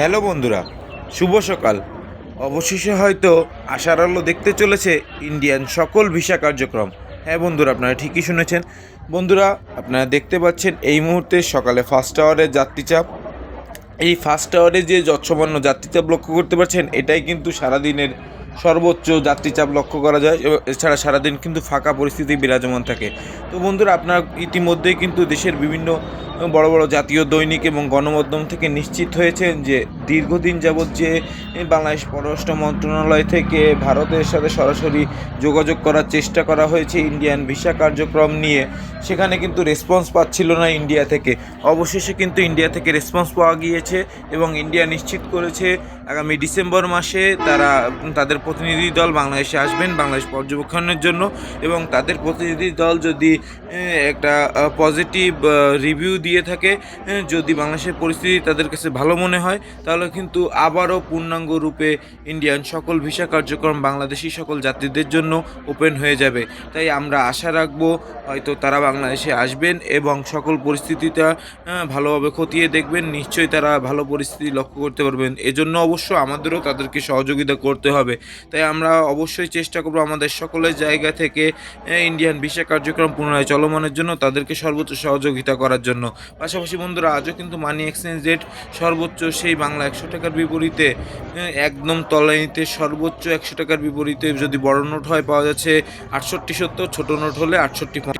Hello বন্ধুরা, শুভ সকাল। অবশেষে হয়তো আশার আলো দেখতে চলেছে ইন্ডিয়ান সকল ভিসা কার্যক্রম। হ্যাঁ বন্ধুরা, আপনারা ঠিকই শুনেছেন। বন্ধুরা, আপনারা দেখতে পাচ্ছেন এই মুহূর্তে সকালে ফার্স্ট আওয়ারের যাত্রীচাপ এই ফার্স্ট আওয়ারে যে যৎসামান্য যাত্রীচাপ লক্ষ্য করতে পারছেন, এটাই কিন্তু সারাদিনের সর্বোচ্চ যাত্রীচাপ লক্ষ্য করা যায়। এছাড়া সারাদিন কিন্তু ফাঁকা পরিস্থিতি বিরাজমান থাকে। তো বন্ধুরা, আপনার ইতিমধ্যেই কিন্তু দেশের বিভিন্ন বড় বড় জাতীয় দৈনিক এবং গণমাধ্যম থেকে নিশ্চিত হয়েছেন যে দীর্ঘদিন যাবৎ যে বাংলাদেশ পররাষ্ট্র মন্ত্রণালয় থেকে ভারতের সাথে সরাসরি যোগাযোগ করার চেষ্টা করা হয়েছে ইন্ডিয়ান ভিসা কার্যক্রম নিয়ে, সেখানে কিন্তু রেসপন্স পাচ্ছিল না ইন্ডিয়া থেকে। অবশেষে কিন্তু ইন্ডিয়া থেকে রেসপন্স পাওয়া গিয়েছে এবং ইন্ডিয়া নিশ্চিত করেছে আগামী ডিসেম্বর মাসে তারা, তাদের প্রতিনিধি দল বাংলাদেশে আসবেন বাংলাদেশ পর্যবেক্ষণের জন্য এবং তাদের প্রতিনিধি দল যদি একটা পজিটিভ রিভিউ দিয়ে থাকে যদি বাংলাদেশের পরিস্থিতি তাদের কাছে ভালো মনে হয়, তাহলে কিন্তু আবারও পূর্ণাঙ্গ রূপে ইন্ডিয়ান সকল ভিসা কার্যক্রম বাংলাদেশি সকল যাত্রীদের জন্য ওপেন হয়ে যাবে। তাই আমরা আশা রাখব, হয়তো তারা বাংলাদেশে আসবেন এবং সকল পরিস্থিতিটা ভালোভাবে খতিয়ে দেখবেন, নিশ্চয়ই তারা ভালো পরিস্থিতি লক্ষ্য করতে পারবেন। এজন্য অবশ্য আমাদেরও তাদেরকে সহযোগিতা করতে হবে। তাই আমরা অবশ্যই চেষ্টা করব আমাদের সকলের জায়গা থেকে ইন্ডিয়ান ভিসা কার্যক্রম পুনরায় চলমানের জন্য তাদেরকে সর্বোচ্চ সহযোগিতা করার জন্য। পাশাপাশি বন্ধুরা আজও কিন্তু মানি এক্সচেঞ্জ রেট সর্বোচ্চ সেই বাংলা একশো টাকার বিপরীতে আহ, একদম তলানিতে সর্বোচ্চ একশো টাকার বিপরীতে যদি বড় নোট হয় পাওয়া যাচ্ছে আটষট্টি সত্তর ছোটো নোট হলে আটষট্টি